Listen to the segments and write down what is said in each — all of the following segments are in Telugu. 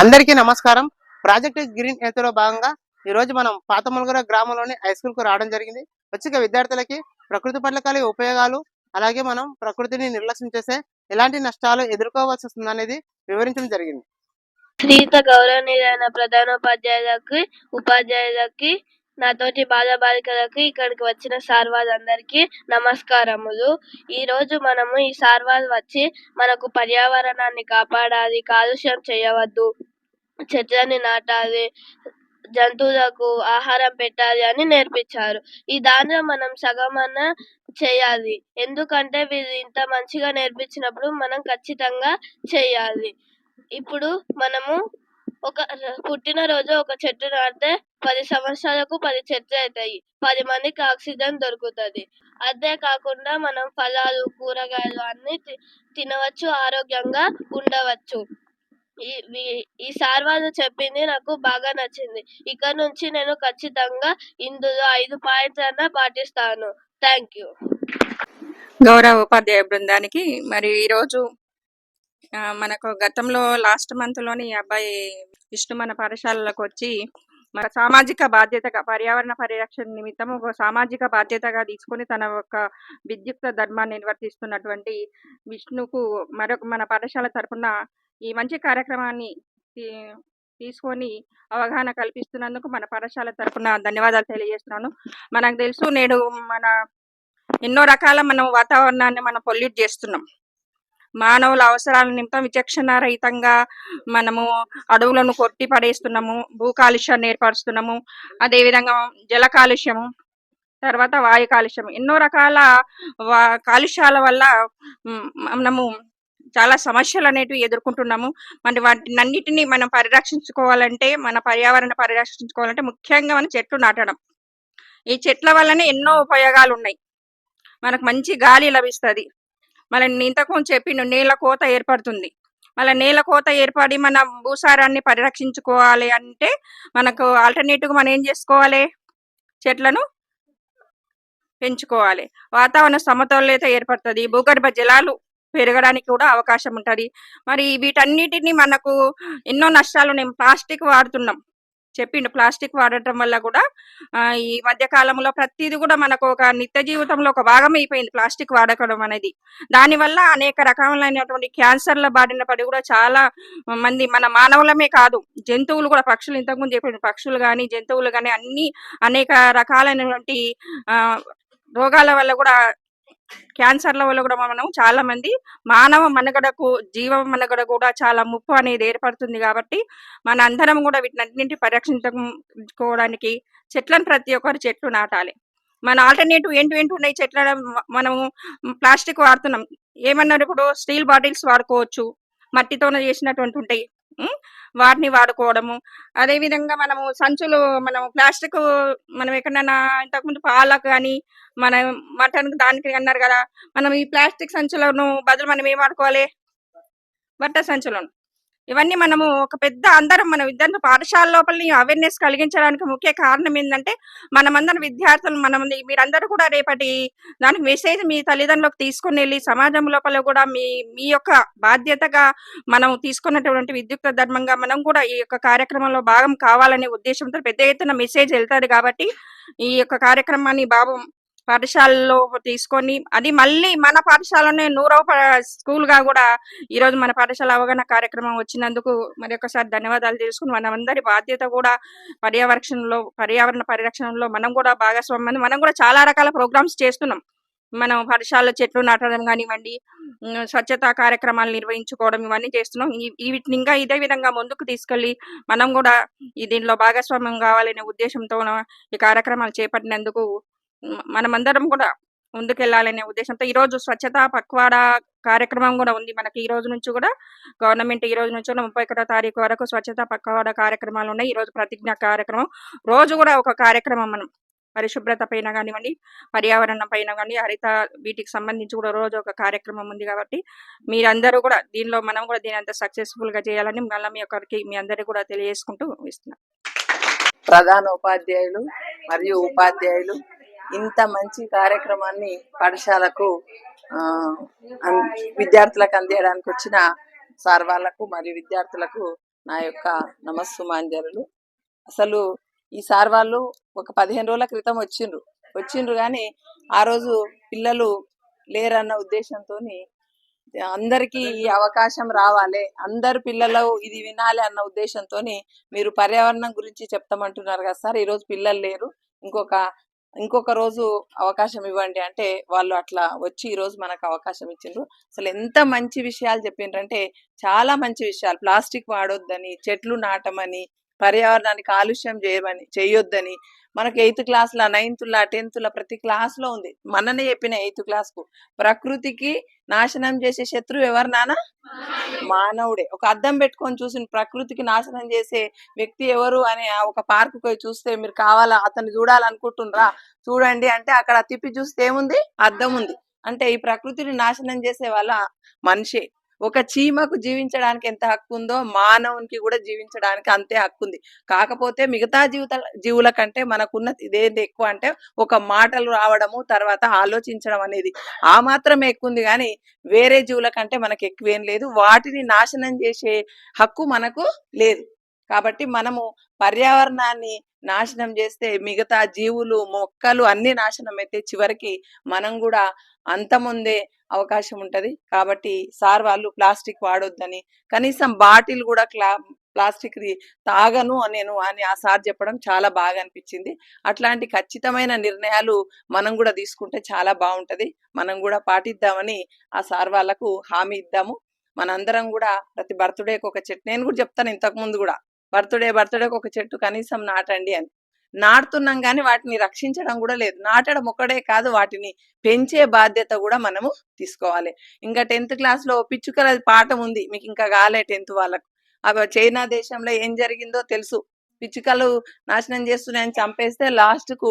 అందరికీ నమస్కారం. ప్రాజెక్ట్ గ్రీన్ ఎత్తులో భాగంగా ఈ రోజు మనం పాత ములుగుర గ్రామంలోని హై స్కూల్కు రావడం జరిగింది. వచ్చిన విద్యార్థులకి ప్రకృతి పట్ల కలిగే ఉపయోగాలు అలాగే మనం ప్రకృతిని నిర్లక్ష్యం చేసే ఎలాంటి నష్టాలు ఎదుర్కోవాల్సి వస్తుంది అనేది వివరించడం జరిగింది. శ్రీయుత గౌరవనీయులైన ప్రధానోపాధ్యాయులకి ఉపాధ్యాయులకి నాతోటి బాలబాలికలకు ఇక్కడికి వచ్చిన సార్ వాళ్ళందరికీ నమస్కారములు. ఈ రోజు మనము ఈ సార్ వాళ్ళు వచ్చి మనకు పర్యావరణాన్ని కాపాడాలి కాలుష్యం చేయవద్దు చెట్లని నాటాలి జంతువులకు ఆహారం పెట్టాలి అని నేర్పించారు. ఈ దానిలో మనం సగమన చేయాలి. ఎందుకంటే వీళ్ళు ఇంత మంచిగా నేర్పించినప్పుడు మనం ఖచ్చితంగా చేయాలి. ఇప్పుడు మనము ఒక పుట్టిన పుట్టినరోజు ఒక చెట్టు నాటితే పది సంవత్సరాలకు పది చెట్లు అవుతాయి. పది మందికి ఆక్సిజన్ దొరుకుతది. అదే కాకుండా మనం ఫలాలు కూరగాయలు అన్ని తి- తినవచ్చు ఆరోగ్యంగా ఉండవచ్చు. ఈ ఈ సార్ వాళ్ళు చెప్పింది నాకు బాగా నచ్చింది. ఇక్కడ నుంచి నేను ఖచ్చితంగా ఇందులో ఐదు పాయింట్స్ పాటిస్తాను. Thank you. గౌరవ ఉపాధ్యాయ బృందానికి మరి ఈరోజు మనకు గతంలో లాస్ట్ మంత్లోని ఈ అబ్బాయి విష్ణు మన పాఠశాలలోకి వచ్చి మన సామాజిక బాధ్యతగా పర్యావరణ పరిరక్షణ నిమిత్తం ఒక సామాజిక బాధ్యతగా తీసుకొని తన ఒక విద్యుక్త ధర్మాన్ని నిర్వర్తిస్తున్నటువంటి విష్ణుకు మరొక మన పాఠశాల తరఫున ఈ మంచి కార్యక్రమాన్ని తీసుకొని అవగాహన కల్పిస్తున్నందుకు మన పాఠశాల తరఫున ధన్యవాదాలు తెలియజేస్తున్నాను. మనకు తెలుసు నేడు మన ఎన్నో రకాల మనం వాతావరణాన్ని మనం పొల్యూట్ చేస్తున్నాం. మానవుల అవసరాల నిమిత్తం విచక్షణ రహితంగా మనము అడవులను కొట్టి పడేస్తున్నాము భూ కాలుష్యాన్ని ఏర్పరుస్తున్నాము అదేవిధంగా జల కాలుష్యము తర్వాత వాయు కాలుష్యం ఎన్నో రకాల వా- కాలుష్యాల వల్ల మనము చాలా సమస్యలు అనేటివి ఎదుర్కొంటున్నాము. మరి వాటినన్నిటినీ మనం పరిరక్షించుకోవాలంటే మన పర్యావరణ పరిరక్షించుకోవాలంటే ముఖ్యంగా మనం చెట్లు నాటడం. ఈ చెట్ల వల్లనే ఎన్నో ఉపయోగాలు ఉన్నాయి మనకు మంచి గాలి లభిస్తుంది. మళ్ళీ ఇంతకు చెప్పిండు నేల కోత ఏర్పడుతుంది. మళ్ళీ నేల కోత ఏర్పడి మన భూసారాన్ని పరిరక్షించుకోవాలి అంటే మనకు ఆల్టర్నేటివ్గా మనం ఏం చేసుకోవాలి? చెట్లను పెంచుకోవాలి. వాతావరణ సమతుల్యత ఏర్పడుతుంది. భూగర్భ జలాలు పెరగడానికి కూడా అవకాశం ఉంటుంది. మరి వీటన్నిటిని మనకు ఎన్నో నష్టాలు మేము ప్లాస్టిక్ వాడుతున్నాం. చెప్పిండు. ప్లాస్టిక్ వాడటం వల్ల కూడా ఈ మధ్య కాలంలో ప్రతిది కూడా మనకు ఒక నిత్య జీవితంలో ఒక భాగం అయిపోయింది ప్లాస్టిక్ వాడకడం అనేది. దానివల్ల అనేక రకములైనటువంటి క్యాన్సర్ల బారిన పడి కూడా చాలా మంది మన మానవులమే కాదు జంతువులు కూడా పక్షులు ఇంతకుముందు చెప్పిన పక్షులు కానీ జంతువులు కానీ అన్ని అనేక రకాలైనటువంటి రోగాల వల్ల కూడా క్యాన్సర్ల వల్ల కూడా మనం చాలా మంది మానవ మనుగడకు జీవ మనుగడ కూడా చాలా ముప్పు అనేది ఏర్పడుతుంది కాబట్టి మన అందరం కూడా వీటినన్నింటి పరిరక్షించుకోవడానికి చెట్లను ప్రతి ఒక్కరు చెట్లు నాటాలి. మన ఆల్టర్నేటివ్ ఏంటి ఏంటి ఉన్నాయి చెట్ల మనము ప్లాస్టిక్ వాడుతున్నాం. ఏమన్నారు ఇప్పుడు? స్టీల్ బాటిల్స్ వాడుకోవచ్చు. మట్టితోనే చేసినటువంటి ఉంటాయి. వాటిని వాడుకోవడము. అదే విధంగా మనము సంచులు మనం ప్లాస్టిక్ మనం ఎక్కడైనా ఇంతకుముందు పాలకు కానీ మన మటన్ దానికి అన్నారు కదా మనం ఈ ప్లాస్టిక్ సంచులను బదులు మనం ఏం వాడుకోవాలి? బట్ట సంచులను. ఇవన్నీ మనము ఒక పెద్ద అందరం మన విద్యార్థులు పాఠశాల లోపల అవేర్నెస్ కలిగించడానికి ముఖ్య కారణం ఏంటంటే మనమందరం విద్యార్థులు మనం మీరందరూ కూడా రేపటి దానికి మెసేజ్ మీ తల్లిదండ్రులకు తీసుకుని వెళ్ళి సమాజం లోపల కూడా మీ మీ యొక్క బాధ్యతగా మనం తీసుకున్నటువంటి విద్యుక్త ధర్మంగా మనం కూడా ఈ యొక్క కార్యక్రమంలో భాగం కావాలనే ఉద్దేశంతో పెద్ద ఎత్తున మెసేజ్ వెళ్తాది కాబట్టి ఈ యొక్క కార్యక్రమాన్ని బాబు పాఠశాలలో తీసుకొని అది మళ్ళీ మన పాఠశాలనే నూరవ స్కూల్గా కూడా ఈ రోజు మన పాఠశాల అవగాహన కార్యక్రమం వచ్చినందుకు మరి ఒకసారి ధన్యవాదాలు తెలుసుకుని మనమందరి బాధ్యత కూడా పర్యావరణలో పర్యావరణ పరిరక్షణలో మనం కూడా భాగస్వామ్యం మనం కూడా చాలా రకాల ప్రోగ్రామ్స్ చేస్తున్నాం. మనం పాఠశాలలో చెట్లు నాటడం కానివ్వండి స్వచ్ఛతా కార్యక్రమాలు నిర్వహించుకోవడం ఇవన్నీ చేస్తున్నాం. వీటిని ఇంకా ఇదే విధంగా ముందుకు తీసుకెళ్ళి మనం కూడా దీనిలో భాగస్వామ్యం కావాలనే ఉద్దేశంతో ఈ కార్యక్రమాలు చేపట్టినందుకు మనమందరం కూడా ముందుకెళ్ళాలనే ఉద్దేశంతో ఈ రోజు స్వచ్ఛత పక్వాడా కార్యక్రమం కూడా ఉంది. మనకి ఈ రోజు నుంచి కూడా గవర్నమెంట్ ఈ రోజు నుంచి కూడా ముప్పై ఒకటో తారీఖు వరకు స్వచ్ఛత పక్వాడా కార్యక్రమాలు ఉన్నాయి. ఈ రోజు ప్రతిజ్ఞ కార్యక్రమం. రోజు కూడా ఒక కార్యక్రమం మనం పరిశుభ్రత పైన కానివ్వండి పర్యావరణం పైన కానీ హరిత వీటికి సంబంధించి కూడా రోజు ఒక కార్యక్రమం ఉంది కాబట్టి మీరందరూ కూడా దీనిలో మనం కూడా దీని అంత సక్సెస్ఫుల్గా చేయాలని మళ్ళీ మీ ఒక్కరికి మీ అందరికీ కూడా తెలియజేసుకుంటూ ఇస్తున్నాం ప్రధాన ఉపాధ్యాయులు మరియు ఉపాధ్యాయులు ఇంత మంచి కార్యక్రమాన్ని పాఠశాలకు ఆ, విద్యార్థులకు అందించడానికి వచ్చిన సార్ వాళ్ళకు మరియు విద్యార్థులకు నా యొక్క నమస్సుమాంజలు అసలు ఈ సార్ వాళ్ళు ఒక పదిహేను రోజుల క్రితం వచ్చిండ్రు. వచ్చిండ్రు కానీ ఆ రోజు పిల్లలు లేరన్న ఉద్దేశంతో అందరికీ ఈ అవకాశం రావాలి అందరు పిల్లలు ఇది వినాలి అన్న ఉద్దేశంతో మీరు పర్యావరణం గురించి చెప్తామంటున్నారు కదా సార్. ఈరోజు పిల్లలు లేరు. ఇంకొక ఇంకొక రోజు అవకాశం ఇవ్వండి అంటే వాళ్ళు అట్లా వచ్చి ఈ రోజు మనకు అవకాశం ఇచ్చిండ్రు. అసలు ఎంత మంచి విషయాలు చెప్పిండ్రంటే చాలా మంచి విషయాలు. ప్లాస్టిక్ వాడొద్దని చెట్లు నాటమని పర్యావరణాన్ని కాలుష్యం చేయమని చేయొద్దని. మనకు ఎయిత్ క్లాస్ల నైన్త్లా టెన్త్ల ప్రతి క్లాస్లో ఉంది. మననే చెప్పిన ఎయిత్ క్లాస్కు ప్రకృతికి నాశనం చేసే శత్రువు ఎవరు నానా మానవుడే. ఒక అద్దం పెట్టుకొని చూసిన ప్రకృతికి నాశనం చేసే వ్యక్తి ఎవరు అని ఒక పార్క్ పోయి చూస్తే మీరు కావాలా? అతన్ని చూడాలనుకుంటున్నారా? చూడండి అంటే అక్కడ తిప్పి చూస్తే ఏముంది? అద్దం ఉంది. అంటే ఈ ప్రకృతిని నాశనం చేసే వాళ్ళ మనిషే. ఒక చీమకు జీవించడానికి ఎంత హక్కు ఉందో మానవునికి కూడా జీవించడానికి అంతే హక్కు ఉంది కాకపోతే మిగతా జీవిత జీవుల కంటే మనకున్న ఇదేంటి ఎక్కువ అంటే ఒక మాటలు రావడము తర్వాత ఆలోచించడం అనేది. ఆ మాత్రమే ఎక్కువ ఉంది కానీ వేరే జీవుల కంటే మనకు ఎక్కువేం లేదు. వాటిని నాశనం చేసే హక్కు మనకు లేదు. కాబట్టి మనము పర్యావరణాన్ని నాశనం చేస్తే మిగతా జీవులు మొక్కలు అన్ని నాశనం అయితే చివరికి మనం కూడా అంతముందే అవకాశం ఉంటది. కాబట్టి సార్ వాళ్ళు ప్లాస్టిక్ వాడొద్దని కనీసం బాటిల్ కూడా క్లా ప్లాస్టిక్ తాగను నేను అని ఆ సార్ చెప్పడం చాలా బాగా అనిపించింది. అట్లాంటి ఖచ్చితమైన నిర్ణయాలు మనం కూడా తీసుకుంటే చాలా బాగుంటది. మనం కూడా పాటిద్దామని ఆ సార్ వాళ్ళకు హామీ ఇద్దాము. మనందరం కూడా ప్రతి బర్త్డేకి ఒక చెట్టు నేను కూడా చెప్తాను ఇంతకు ముందు కూడా. బర్త్డే బర్త్డేకి ఒక చెట్టు కనీసం నాటండి అని. నాటుతున్నాం కానీ వాటిని రక్షించడం కూడా లేదు. నాటడం ఒక్కడే కాదు వాటిని పెంచే బాధ్యత కూడా మనము తీసుకోవాలి. ఇంకా టెన్త్ క్లాస్లో పిచ్చుకల పాఠం ఉంది మీకు ఇంకా కాలే టెన్త్ వాళ్ళకు. అవి చైనా దేశంలో ఏం జరిగిందో తెలుసు. పిచ్చుకలు నాశనం చేస్తున్నాయని చంపేస్తే లాస్ట్కు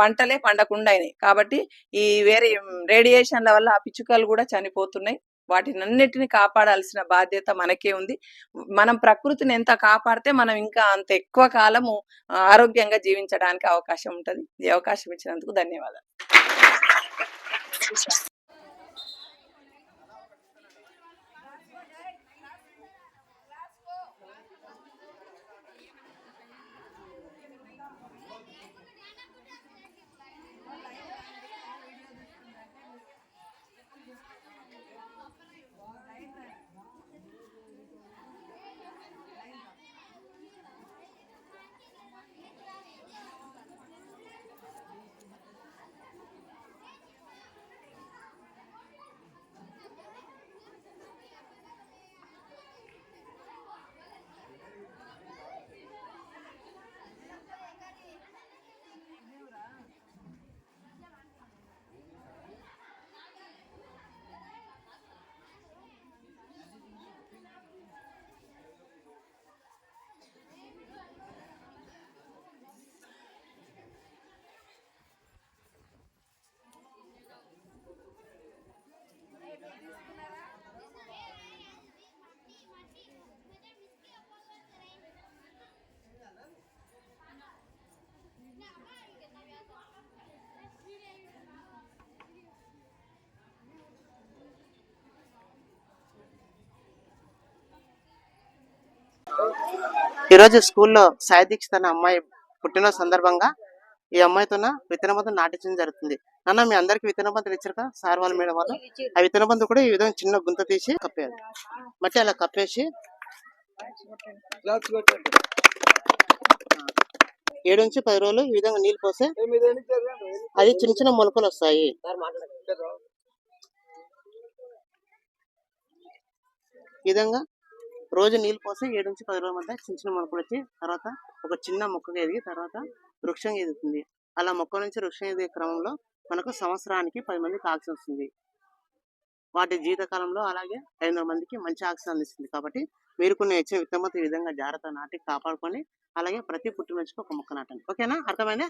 పంటలే పండకుండా అయినాయి కాబట్టి ఈ వేరే రేడియేషన్ల వల్ల ఆ పిచ్చుకలు కూడా చనిపోతున్నాయి. వాటినన్నిటిని కాపాడాల్సిన బాధ్యత మనకే ఉంది. మనం ప్రకృతిని ఎంత కాపాడితే మనం ఇంకా అంత ఎక్కువ కాలము ఆరోగ్యంగా జీవించడానికి అవకాశం ఉంటుంది. ఈ అవకాశం ఇచ్చినందుకు ధన్యవాదాలు. ఈరోజు స్కూల్లో సాయి దీక్షిత్ అనే అమ్మాయి పుట్టిన సందర్భంగా ఈ అమ్మాయితోన విత్తన బంధం నాటించడం జరుగుతుంది. నాన్న మీ అందరికి విత్తన బంధులు ఇచ్చారు కదా? సార్ వాళ్ళ మేడం వాళ్ళు. ఆ విత్తన బంధు కూడా ఈ విధంగా చిన్న గుంత తీసి కప్పేయాలి. మట్టి అలా కప్పేసి ఏడు నుంచి పది రోజులు ఈ విధంగా నీళ్ళు పోస్తే అది చిన్న చిన్న మొలకలు వస్తాయి. ఈ విధంగా రోజు నీళ్ళు పోసి ఏడు నుంచి పది రోజుల మధ్య చిన్న చిన్న మొలకలు వచ్చి తర్వాత ఒక చిన్న మొక్కగా ఎదిగి తర్వాత వృక్షంగా ఎదుగుతుంది. అలా మొక్క నుంచి వృక్షం ఎదిగే క్రమంలో మనకు సంవత్సరానికి పది మందికి ఆక్సిజన్ వస్తుంది. వాటి జీవితకాలంలో అలాగే ఐదు వందల మందికి మంచి ఆక్సిజన్ అందిస్తుంది. కాబట్టి మీరు కొన్ని ఇచ్చిన విత్తమత ఈ విధంగా జాగ్రత్త నాటి కాపాడుకొని అలాగే ప్రతి పుట్టినరోజుకి ఒక మొక్క నాటండి. ఓకేనా? అర్థమైందా?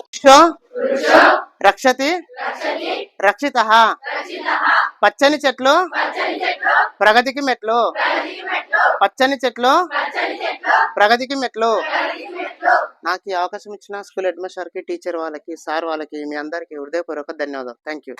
వృక్షో రక్షతి రక్షిత పచ్చని చెట్లు ప్రగతికి మెట్లు పచ్చని చెట్లు ప్రగతికి మెట్లు నాకు ఈ అవకాశం ఇచ్చిన స్కూల్ హెడ్కి టీచర్ వాళ్ళకి సార్ వాళ్ళకి మీ అందరికి హృదయపూర్వక ధన్యవాదాలు. Thank you